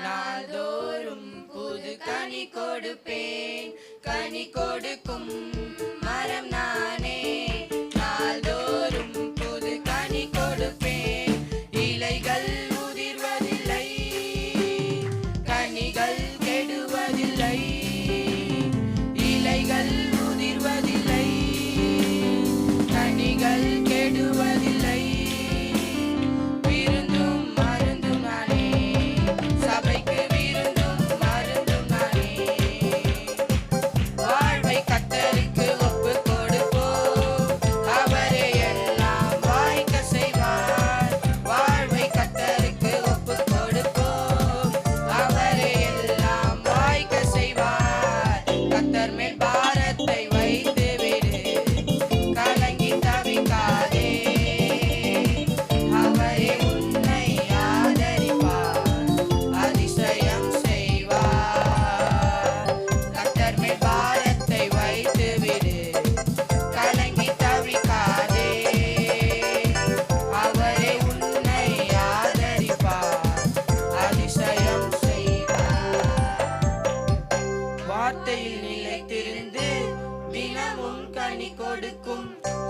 நாள்தோறும் புது கனி கொடுப்பேன். கனி கொடுக்கும் மரம் நானே. நாள்தோறும் புது கனி கொடுப்பேன். இலைகள் உதிர்வதில்லை. கனிகள்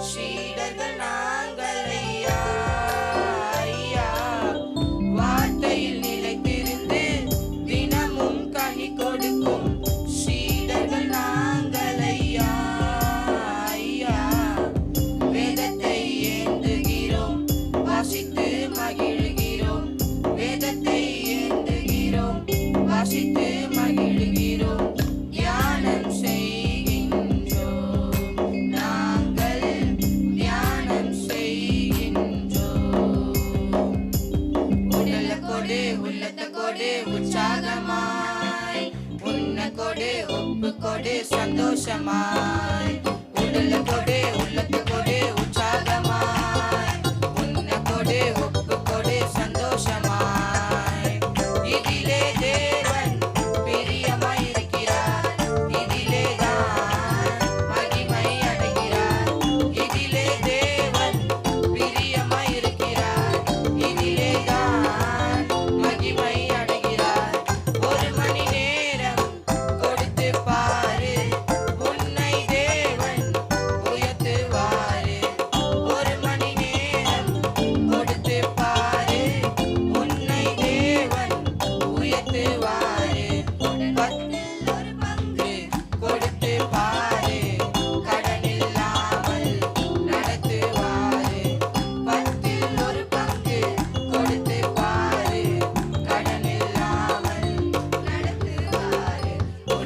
She did the night. கொடு ஒப்பு கொடு சந்தோஷமாய். உடலுக்கு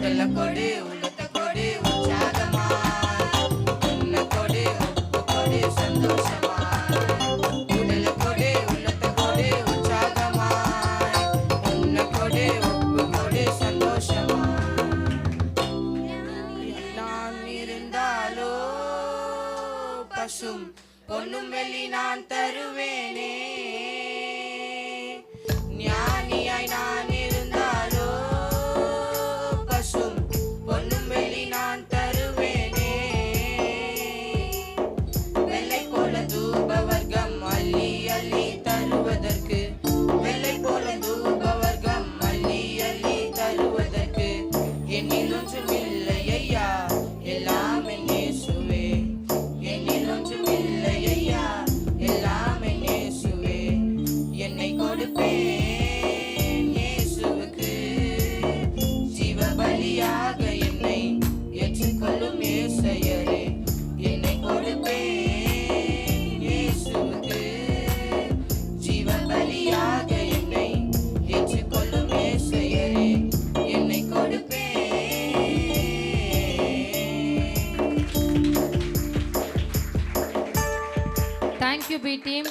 வெள்ளம் கொடு உள்ளத்தை கொடு உற்சாகமா. உன்னை கொடு உப்பு கொடு சந்தோஷமா. உடலை கொடு உள்ளத்தை கொடு உற்சாகமா. உன்னை கொடு உப்பு கொடு சந்தோஷமா. நான் இருந்தாலோ பொன்னும் வெள்ளி நான் தருவேனே. Thank you, B team.